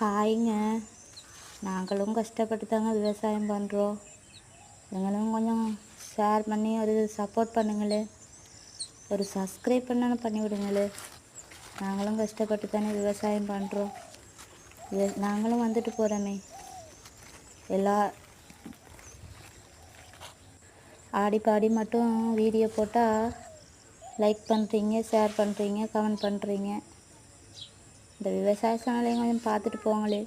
காய்ங்க. நாங்களும் கஷ்டப்பட்டு தாங்க விவசாயம் பண்ணுறோம் நீங்களும் கொஞ்சம் ஷேர் பண்ணி ஒரு சப்போர்ட் பண்ணுங்களே. ஒரு சப்ஸ்கிரைப் பண்ணாலும் பண்ணிவிடுங்களே. நாங்களும் கஷ்டப்பட்டு தானே விவசாயம் பண்ணுறோம் நாங்களும் வந்துட்டு போகிறோமே எல்லா ஆடி பாடி மட்டும் வீடியோ போட்டால் லைக் பண்ணுறீங்க ஷேர் பண்ணுறீங்க கமெண்ட் பண்ணுறீங்க இந்த விவசாய சேனலையும் கொஞ்சம் பார்த்துட்டு போங்களே.